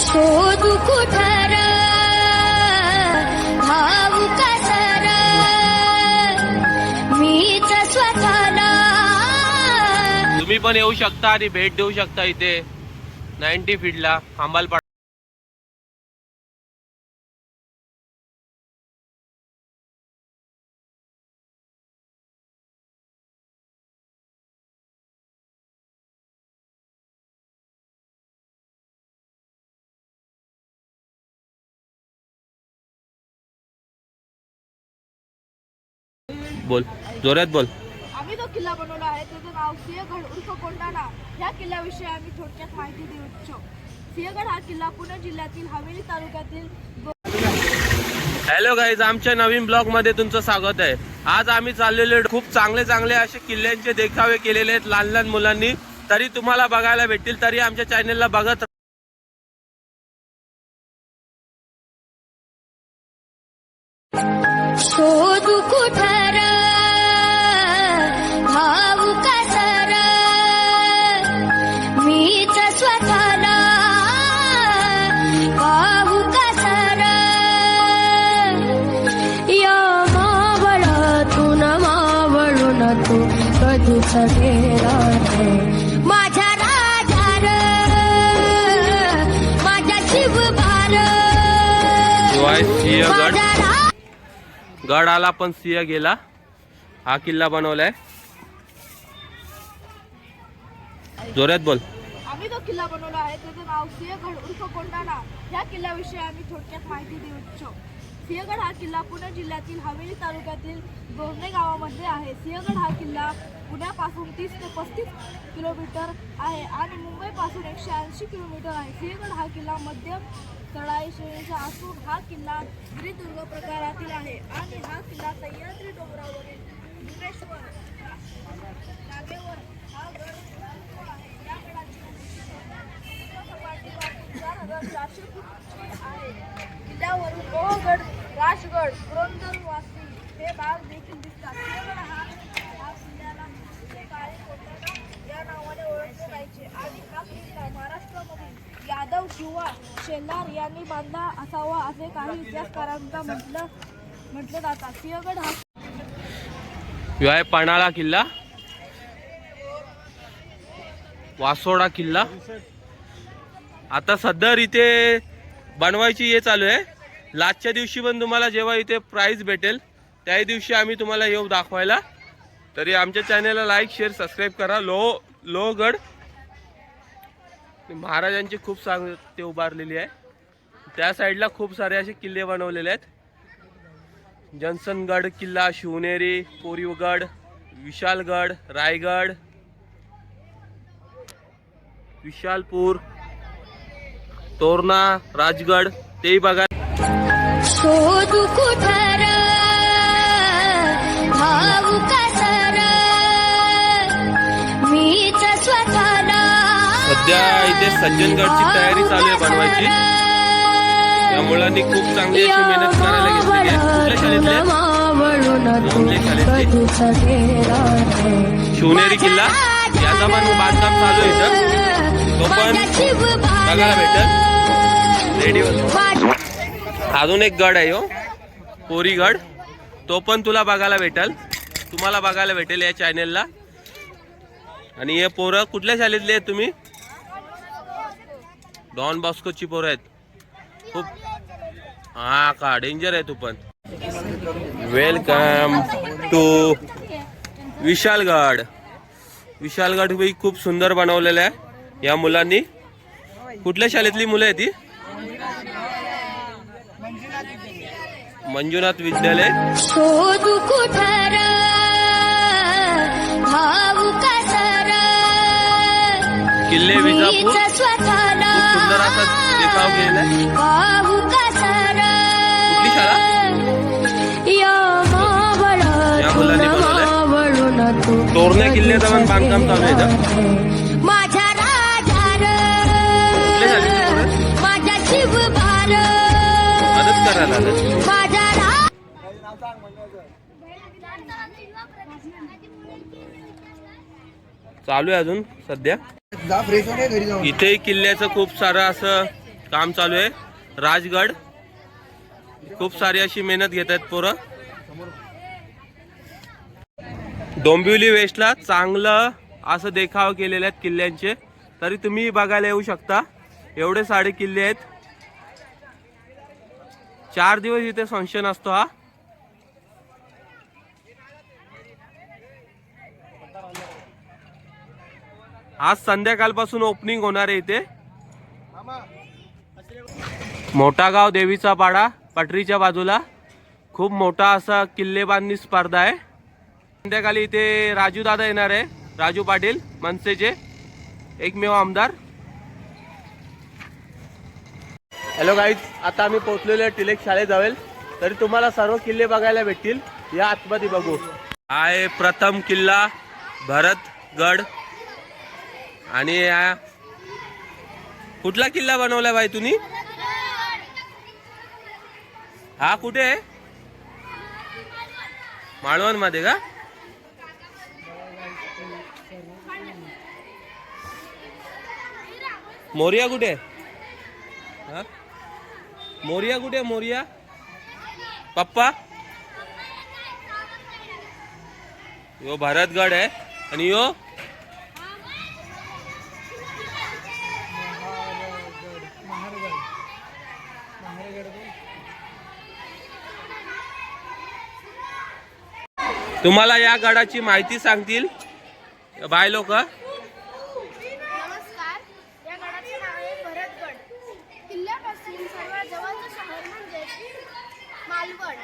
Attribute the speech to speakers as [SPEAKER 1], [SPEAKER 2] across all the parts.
[SPEAKER 1] शोधू कुठर? भाऊ कसर मीच स्वतःला.
[SPEAKER 2] तुम्ही पण येऊ शकता आणि भेट देऊ शकता इथे. नाईन्टी फीटला खांबालपाडा बोल. जोरात बोल.
[SPEAKER 3] आम्ही जो किल्ला बनवला आहे त्याचं नाव सिंहगड उर्फ कोंडाणा ह्या किल्ल्याविषयी आम्ही थोडक्यात माहिती देऊ इच्छितो. सिंहगड हा किल्ला पुणे जिल्ह्यातील हवेली तालुक्यातील
[SPEAKER 2] हॅलो गाईज आमच्या नवीन ब्लॉगमध्ये तुमचं स्वागत आहे. आज आम्ही चाललेले खूप चांगले चांगले असे किल्ल्यांचे देखावे केलेले आहेत लहान लहान मुलांनी. तरी तुम्हाला बघायला भेटतील तरी आमच्या चॅनेलला बघत
[SPEAKER 1] नाही. माझ्या राजार माझ्या रा-
[SPEAKER 2] गड. आला पण सिंह गेला. हा किल्ला बनवलाय. जोरात बोल.
[SPEAKER 3] आम्ही जो किल्ला बनवला आहे त्याचं नाव सिंहगड उर्फ कोंडाणा ह्या किल्ल्याविषयी आम्ही थोडक्यात माहिती देऊ इच्छितो. सिंहगड हा किल्ला पुणे जिल्ह्यातील हवेली तालुक्यातील गोरणे गावामध्ये आहे. सिंहगड हा किल्ला पुण्यापासून तीस ते पस्तीस किलोमीटर आहे आणि मुंबईपासून एकशे ऐंशी किलोमीटर आहे सिंहगड हा किल्ला मध्यम चढाई श्रेणीचा असून हा किल्ला गिरिदुर्ग प्रकारातील आहे आणि हा किल्ला सह्याद्री डोंगरावरील भुवनेश्वर जागेवर हा गड आहे. या गडाची सपाटीपासून चार हजार चारशे आहे. किल्ल्यावरून लोहगड राजगड पुरंदरवासी हे भाग देखील दिसतात सिंहगड हा हा किल्ल्याला काळे कोंडाणा या करायचे आणि हा किल्ला महाराष्ट्रामधील यादव किंवा शेलार यांनी बांधला असावा असे काही इतिहासकारांचा म्हटलं म्हटलं जातात सिंहगड हा
[SPEAKER 2] विवाय पाणाला किल्ला वासोडा किल्ला. आता सध्या इथे बनवायची हे चालू आहे. लास्टच्या दिवशी पण तुम्हाला जेव्हा इथे प्राईज भेटेल त्याही दिवशी आम्ही तुम्हाला येऊ दाखवायला. तरी आमच्या चॅनलला लाईक शेअर सबस्क्राईब करा. लो लोहगड महाराजांची खूप सांग ते उभारलेली आहे. त्या साईडला खूप सारे असे किल्ले बनवलेले आहेत. जनसनगड किल्ला शिवनेरी कोरीवगड विशालगड रायगड विशालपूर तोरणा राजगड तेही बघा. सध्या सज्जनगडची तयारी चालू आहे बनवायची. या मुलांनी खूप चांगली अशी मेहनत करायला घेतलेली आहे. कुठल्या शिवनेरी किल्ला. याचा पण बांधकाम चालू आहे इथं. तो पण बघायला भेटेल. रेडिओ अजून एक गड आहे हो. कोरीगड तो पण तुला बघायला भेटेल. तुम्हाला बघायला भेटेल या चॅनेलला आणि हे पोरं कुठल्या शाळेतले आहे तुम्ही? डॉन बॉस्कोची पोरं आहेत. खूप हा का डेंजर आहे तू पण. Welcome to Vishalgad. विशालगड ही खूप सुंदर बनवलेलं आहे. या मुलांनी. कुठल्या शाळेतली मुलं आहे ती मंजुनाथ विद्यालय. किल्ले विजापूर. देखाव केलेला आहे
[SPEAKER 1] भाऊ कसर
[SPEAKER 2] कुठली शाळा?
[SPEAKER 1] या
[SPEAKER 2] या मुलांनी बनवलंय?
[SPEAKER 1] मावळून तू
[SPEAKER 2] तोरणा किल्ल्याचं पण बांधकाम चालू आहे.
[SPEAKER 1] माझ्या
[SPEAKER 2] मदत करायला चालू आहे अजून सध्या. इथे किल्ल्याचं खूप सारं असं काम चालू आहे. राजगड. खूप सारी अशी मेहनत घेत आहेत पोरं. डोंबिवली वेस्टला चांगलं असं देखाव केलेले आहेत किल्ल्यांचे. तरी तुम्ही बघायला येऊ शकता. एवढे साडे किल्ले आहेत. चार दिवस इथे फंक्शन असतो हा. आज संध्याकाळपासून ओपनिंग होणार आहे इथे. मोठा गाव देवीचा पाडा पटरीच्या बाजूला. खूप मोठा असा किल्लेबांधणी स्पर्धा आहे. संध्याकाळी इथे राजू दादा येणार आहे. राजू पाटील मनसेचे. एकमेव आमदार. हॅलो गाईज आता आम्ही पोहोचलेलो आहे टिलेक शाळेत जावेल तरी तुम्हाला सर्व किल्ले बघायला भेटतील. या आतमध्ये बघू. आहे प्रथम किल्ला भरतगड. आणि कुठला किल्ला बनवला बाई तुम्ही? हा कुठे आहे? माळवणमध्ये का? मोरिया कुठे आहे? हा? मोरिया कुठे मोरिया? पप्पा? यो भारतगड आहे. आणि यो? तुम्हाला या गडाची माहिती सांगतील. बाय लोक.
[SPEAKER 4] नमस्कार. या गडाचे नाव आहे भरतगड. किल्ल्यापासून म्हणजे मालवण.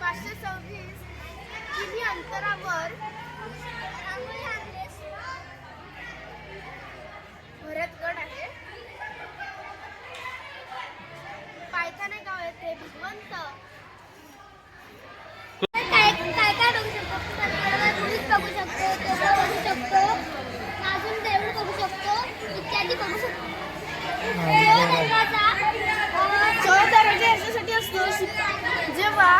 [SPEAKER 4] पाचशे अंतरावर भरतगड आहे. पायथाने गाव आहे ते काय काय काय बघू शकतो ब्रिज बघू शकतो टेबल बघू शकतो अजून देऊळ बघू शकतो इत्यादी बघू शकतो चोळ दरवाजा याच्यासाठी असतो जेव्हा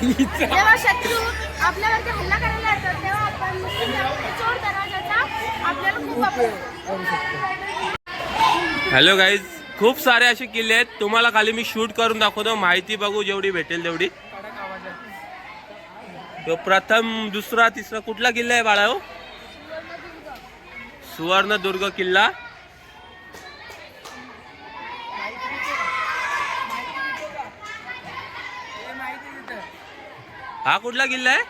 [SPEAKER 4] जेव्हा शत्रू आपल्यावरती हल्ला करायला येतात तेव्हा आपण चोर दरवाजाचा आपल्याला खूप वापर
[SPEAKER 2] हॅलो गाईज खूप सारे असे किल्ले आहेत. तुम्हाला खाली मी शूट करून दाखवतो. माहिती बघू जेवढी भेटेल तेवढी. तो प्रथम दुसरा तिसरा कुठला किल्ला आहे बाळा हो? सुवर्णदुर्ग किल्ला. हा कुठला किल्ला आहे?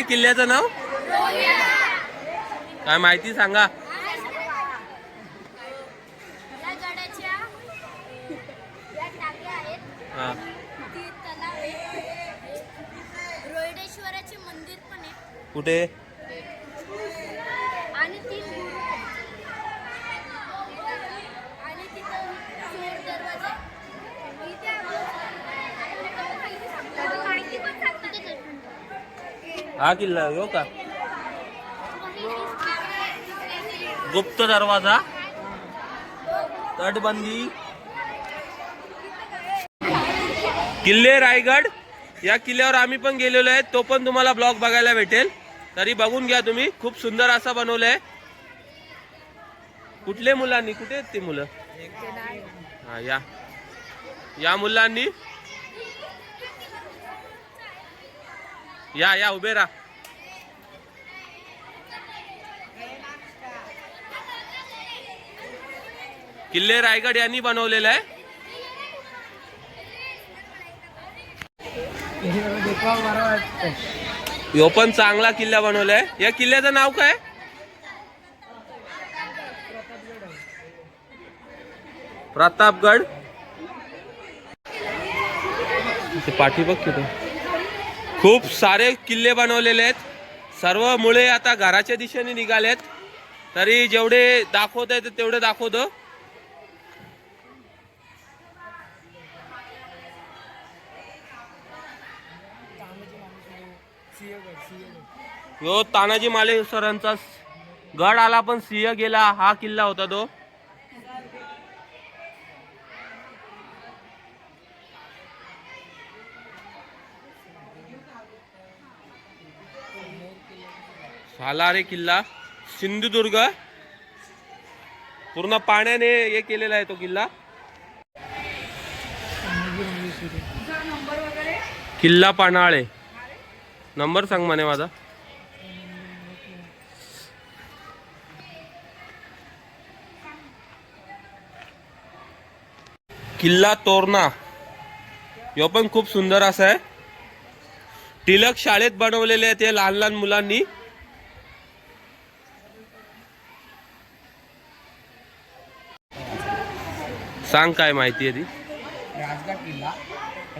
[SPEAKER 2] काय किल्ल्याचं नाव? काय माहिती सांगा. हा. कुठे
[SPEAKER 4] आणि तीन गुरु आणि तिथं चोर दरवाजा आहे. इथे आपण माहिती पण सांगते
[SPEAKER 2] हा किल्ला हो का? गुप्त दरवाजा तटबंदी. किल्ले रायगड या किल्ल्यावर आम्ही पण गेलेलो आहे. तो पण तुम्हाला ब्लॉग बघायला भेटेल. तरी बघून घ्या तुम्ही. खूप सुंदर असा बनवलाय. कुठले मुलांनी? कुठे आहेत ते मुलं? हा या. या मुलांनी या या उभे राहा. किल्ले रायगड यांनी बनवलेलं आहे. यो पण चांगला किल्ला बनवलाय. या किल्ल्याचं नाव काय? प्रतापगड. पाठी बघ तिथं खूप सारे किल्ले बनवलेले आहेत. सर्व मुळे आता घराच्या दिशेने निघालेत. तरी जेवढे दाखवता येते तेवढे दाखवतो. यो तानाजी माले सरांचा गड आला पण सिंह गेला. हा किल्ला होता तो. सालारे किल्ला सिंधुदुर्ग. पूर्ण पाण्याने हे केलेला आहे तो किल्ला. किल्ला पानाळे. नंबर सांग म्हणे माझा. किल्ला तोरणा. यो पण खूप सुंदर असा आहे. टिलक शाळेत बनवलेले आहेत हे लहान लहान मुलांनी. सांग काय माहिती आहे ती?
[SPEAKER 5] राजगड किल्ला.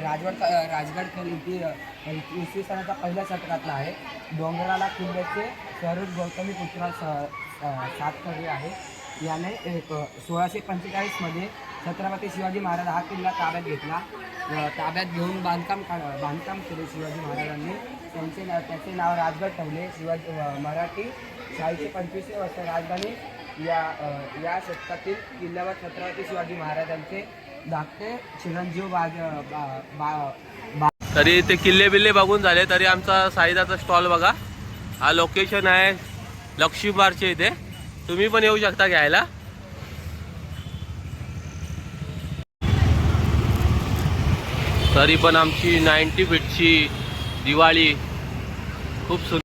[SPEAKER 5] राजगड राजगड किल्ला इसवी सनाच्या पहिल्या शतकातला आहे. डोंगराला किल्ल्याचे स्वरूप गौतमी पुत्र सातकर्णी आहे. याने सोळाशे पंचेचाळीसमध्ये छत्रपती शिवाजी महाराज हा किल्ला ताब्यात घेतला. ताब्यात घेऊन बांधकाम बांधकाम केले शिवाजी महाराजांनी. त्यांचे नाव त्याचे नाव राजगड ठेवले. शिवाजी मराठी चाळीसशे पंचवीसशे वर्ष राजधानी या या शतकातील किल्ल्यावर छत्रपती शिवाजी महाराजांचे धाकटे चिरंजीव बाज बा, बा, बा
[SPEAKER 2] तरी ते किल्ले बिल्ले बघून झाले तरी आमचा साईदाचा स्टॉल बघा. हा लोकेशन आहे लक्ष्मीबारचे इथे. तुम्ही पण येऊ शकता घ्यायला. तरी पण आमची नाईन्टी फीटची दिवाळी खूप सुंदर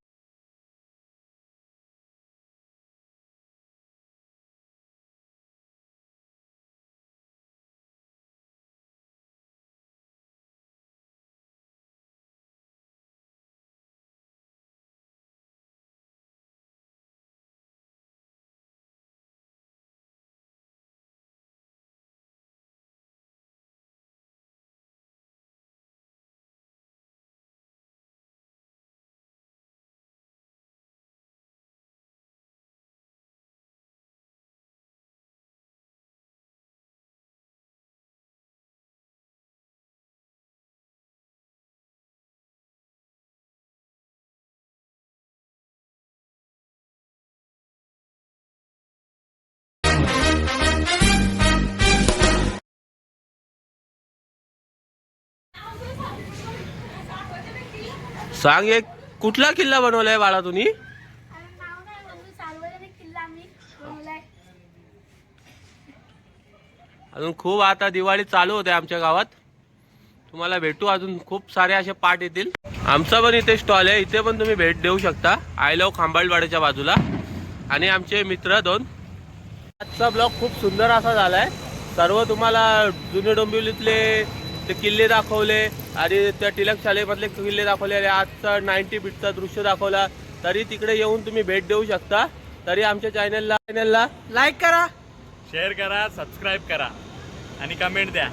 [SPEAKER 2] सांग एक कुठला किल्ला बनवलाय बाळा तुम्ही? अजून खूप आता दिवाळी चालू होते आमच्या गावात. तुम्हाला भेटू अजून खूप सारे असे पाठ येतील. आमचा पण इथे स्टॉल आहे इथे पण तुम्ही भेट देऊ शकता. आय लव खांबाळवाड्याच्या बाजूला. आणि आमचे मित्र दोन. आजचा ब्लॉग खूप सुंदर असा झालाय. सर्व तुम्हाला जुने डोंबिवलीतले ते किल्ले दाखवले. आणि त्या टिलक शाळेमधले किल्ले दाखवले आणि आजचा नाईन्टी बीटचा दृश्य दाखवला. तरी तिकडे येऊन तुम्ही भेट देऊ शकता. तरी आमच्या चॅनलला चॅनलला
[SPEAKER 5] लाईक करा.
[SPEAKER 6] शेअर करा सबस्क्राईब करा. आणि कमेंट द्या.